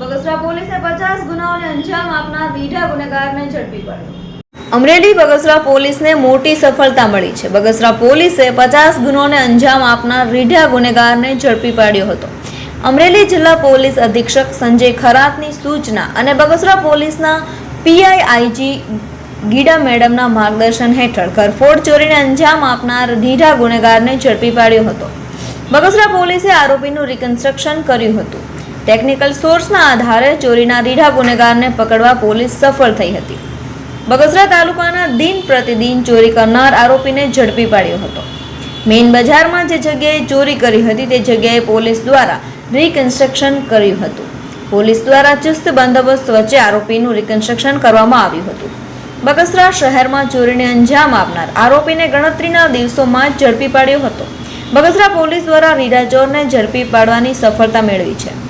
બગસરા પોલીસે પચાસ ગુનાઓને અંજામ આપનાર રીઢા ગુનેગારને ઝડપી પાડ્યો. અમરેલી બગસરા પોલીસને મોટી સફળતા મળી છે. બગસરા પોલીસે પચાસ ગુનોને અંજામ આપનાર રીઢા ગુનેગારને ઝડપી પાડ્યો હતો. અમરેલી જિલ્લા પોલીસ અધિક્ષક સંજય ખરાતની સૂચના અને બગસરા પોલીસના પીઆઈઆઈજી ગીડા મેડમના માર્ગદર્શન હેઠળ ઘરફોડ ચોરીને અંજામ આપનાર રીઢા ગુનેગારને ઝડપી પાડ્યો હતો. બગસરા પોલીસે આરોપીનું રિકન્સ્ટ્રક્શન કર્યું હતું. ટેકનિકલ સોર્સના આધારે ચોરીના રીઢા ગુનેગારને પકડવા પોલીસ સફળ થઈ હતી. બગસરા તાલુકાના દિન પ્રતિદિન ચોરી કરનાર આરોપીને ઝડપી પાડ્યો હતો. મેઇન બજારમાં જે જગ્યાએ ચોરી કરી હતી તે જગ્યાએ પોલીસ દ્વારા રિકન્સ્ટ્રક્શન કર્યું હતું. પોલીસ દ્વારા ચુસ્ત બંદોબસ્ત વચ્ચે આરોપીનું રિકન્સ્ટ્રક્શન કરવામાં આવ્યું હતું. બગસરા શહેરમાં ચોરીને અંજામ આપનાર આરોપીને ગણતરીના દિવસોમાં જ ઝડપી પાડ્યો હતો. બગસરા પોલીસ દ્વારા રીડા ચોરને ઝડપી પાડવાની સફળતા મેળવી છે.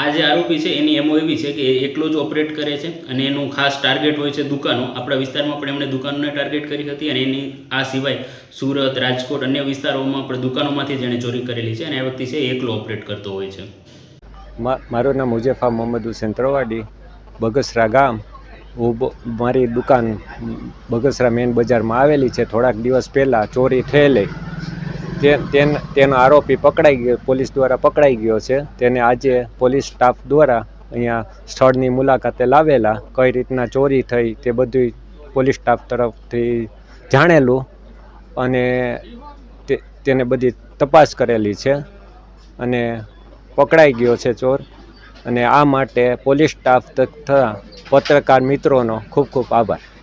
આ જે આરોપી છે, એની એમો એવી છે કે એકલો જ ઓપરેટ કરે છે અને એનું ખાસ ટાર્ગેટ હોય છે દુકાનો. આપણા વિસ્તારમાં પણ એમણે દુકાનોને ટાર્ગેટ કરી હતી અને એની આ સિવાય સુરત, રાજકોટ અન્ય વિસ્તારોમાં પણ દુકાનોમાંથી જેણે ચોરી કરેલી છે અને આ વ્યક્તિ છે એકલો ઓપરેટ કરતો હોય છે. મારું નામ મુજેફા મોહમ્મદ હુસેન ત્રવાડી, બગસરા ગામ. હું મારી દુકાન બગસરા મેન બજારમાં આવેલી છે. થોડાક દિવસ પહેલાં ચોરી થયેલી. તેન આરોપી પકડાઈ ગયો, પોલીસ દ્વારા પકડાઈ ગયો છે. તેને આજે પોલીસ સ્ટાફ દ્વારા અહીંયા સ્થળની મુલાકાતે લાવેલા, કઈ રીતના ચોરી થઈ તે બધું પોલીસ સ્ટાફ તરફથી જાણેલું અને તેને બધી તપાસ કરેલી છે અને પકડાઈ ગયો છે ચોર. અને આ માટે પોલીસ સ્ટાફ તથા પત્રકાર મિત્રોનો ખૂબ ખૂબ આભાર.